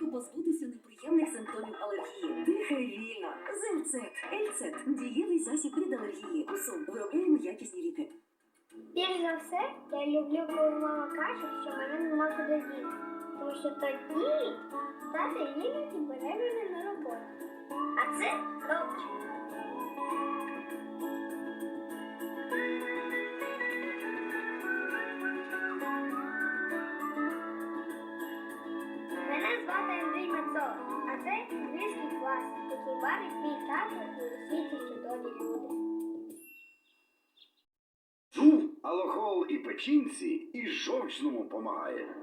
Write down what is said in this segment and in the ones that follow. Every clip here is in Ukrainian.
швидко позбутися неприємних симптомів алергії. Дихай вільно. Зельцет. Ельцет. Дієвий засіб від алергії. Усун. Виробляємо якісні ліки. Більш за все, я люблю, коли мама каже, що мене нема куди діти. Тому що тоді тато іноді бере мене на роботу. А це добре. Алохол і печінці, і жовчному помагає.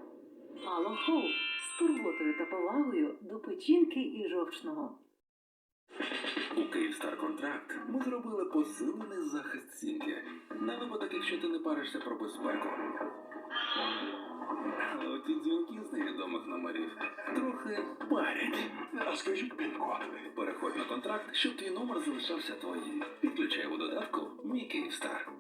Алохол з турботою та повагою до печінки і жовчного. У Київстар контракт ми зробили посилений захист сім'ї. На випадок, якщо ти не паришся про безпеку. Але оті дзвінки з невідомих номерів трохи парять. А скажіть пін-код. Переходь на контракт, щоб твій номер залишався твоїм. Підключай у додатку Мій Київстар.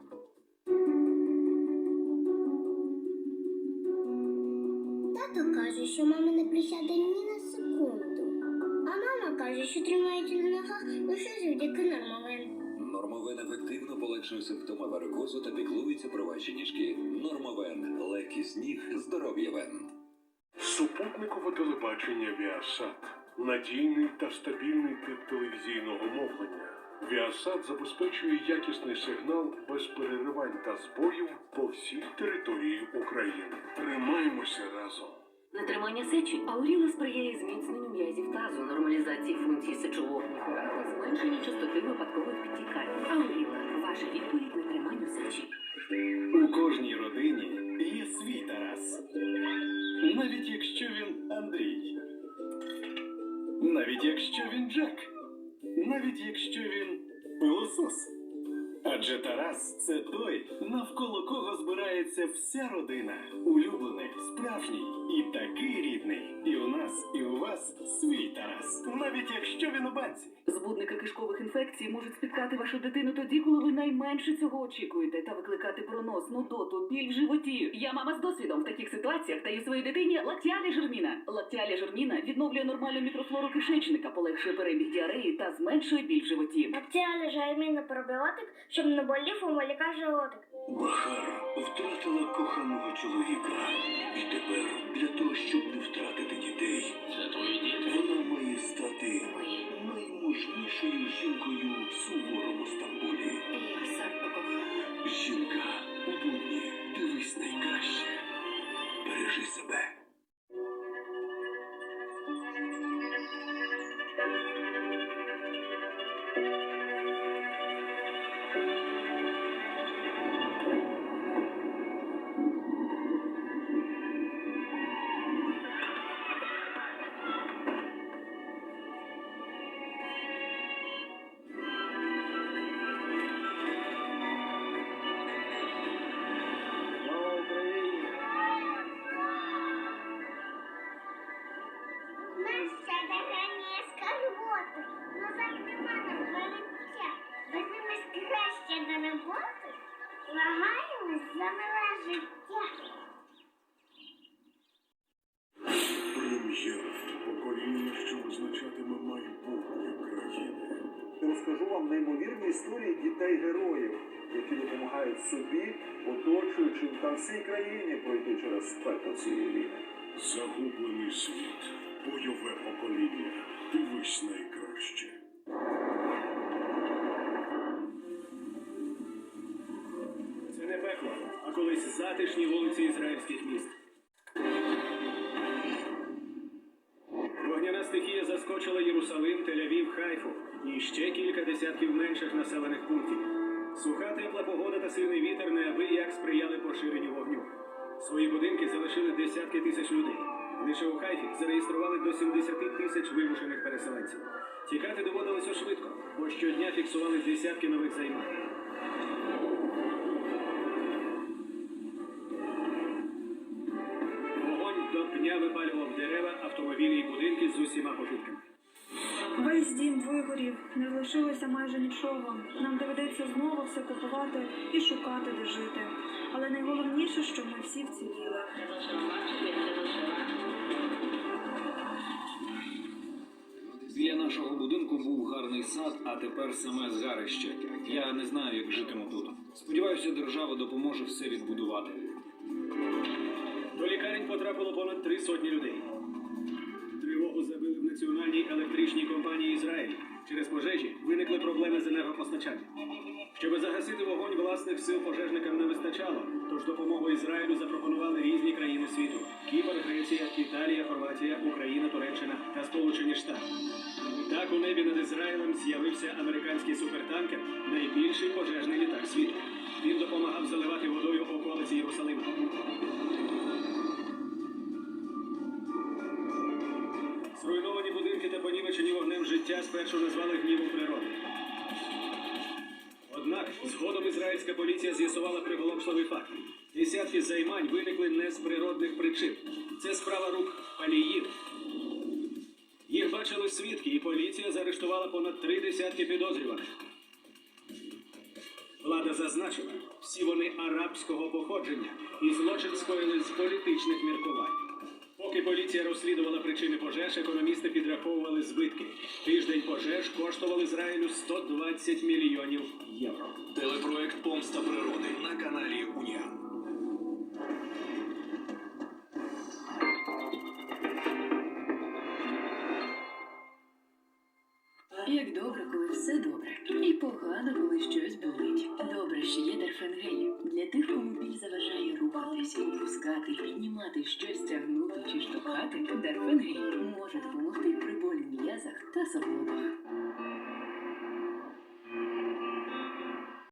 Каже, що тримається на ногах лише завдяки нормовен. Нормовен ефективно полегшує симптоми варикозу та піклується про ваші ніжки. Нормовен легкість ніг, здоров'я вен. Супутникове телебачення Віасат надійний та стабільний тип телевізійного мовлення. Віасат забезпечує якісний сигнал без переривань та збоїв по всій території України. Тримаємося разом. Сечі ауріла сприяє зміцненню м'язів тазу, нормалізації функцій сечового міхура та зменшенню частоти випадкових підтікань. Ауріла ваша відповідь нетриманню сечі. У кожній родині є свій Тарас. Навіть якщо він Андрій. Навіть якщо він Джек. Навіть якщо він пилосос. Адже Тарас це той, навколо кого збирається вся родина. Улюблений, справжній і такий рідний. І у нас, і у вас свій Тарас. Навіть якщо він у банці. Збудники кишкових інфекцій можуть спіткати вашу дитину тоді, коли ви найменше цього очікуєте, та викликати пронос, нудоту, біль в животі. Я мама з досвідом в таких ситуаціях даю своїй дитині лактіалі жерміна. Лактіалі жерміна відновлює нормальну мікрофлору кишечника, полегшує перебіг діареї та зменшує біль в животі. Бактеріальний жаймінний пробіотик, щоб не болів у малюка животик. Бахара втратила коханого чоловіка. І тепер для того, щоб не втратити дітей, Це твої діти. вона має стати Змагаємось за нове життя. Прем'єр покоління, що визначатиме майбутнє країни. Розкажу вам неймовірні історії дітей-героїв, які допомагають собі, оточуючим та всій країні пройти через пекло цієї війни. Загублений світ, бойове покоління. Дивись найкраще. Колись затишні вулиці ізраїльських міст. Вогняна стихія заскочила Єрусалим, Тель-Авів, Хайфу і ще кілька десятків менших населених пунктів. Суха тепла погода та сильний вітер неабияк сприяли поширенню вогню. Свої будинки залишили десятки тисяч людей. Лише у Хайфі зареєстрували до 70 тисяч вимушених переселенців. Тікати доводилося швидко, бо щодня фіксували десятки нових займань. Випалював дерева, автомобілі і будинки з усіма пожитками. Весь дім вигорів, не лишилося майже нічого. Нам доведеться знову все купувати і шукати, де жити. Але найголовніше, що ми всі вціліли. нашого будинку був гарний сад, а тепер саме згарище. Я не знаю, як житиму тут. Сподіваюся, держава допоможе все відбудувати. До лікарень потрапило понад три сотні людей. Тривогу забили в національній електричній компанії Ізраїль. Через пожежі виникли проблеми з енергопостачанням. Щоб загасити вогонь власних сил пожежникам не вистачало, тож допомогу Ізраїлю запропонували різні країни світу: Кіпр, Греція, Італія, Хорватія, Україна, Туреччина та Сполучені Штати. Так у небі над Ізраїлем з'явився американський супертанкер, найбільший пожежний літак світу. Він допомагав заливати водою околиці Єрусалима. Зруйновані будинки та понівечені вогнем життя спершу назвали гнівом природи. Однак згодом ізраїльська поліція з'ясувала приголомшливий факт. Десятки займань виникли не з природних причин. Це справа рук паліїв. Їх бачили свідки, і поліція заарештувала понад три десятки підозрюваних. Влада зазначила, всі вони арабського походження і злочин скоїли з політичних міркувань. Поки поліція розслідувала причини пожеж, економісти підраховували збитки. Тиждень пожеж коштував Ізраїлю 120 мільйонів євро. Телепроект Помста природи на каналі Уніан. Як добре, коли все добре, і погано, коли щось болить. Добре, що є Дарфенгель. Для тих, кому біль заважає рухатись, опускати, піднімати щось, тягнути чи штовхати. Дарфенгель може допомогти при болі м'язах та суглобах.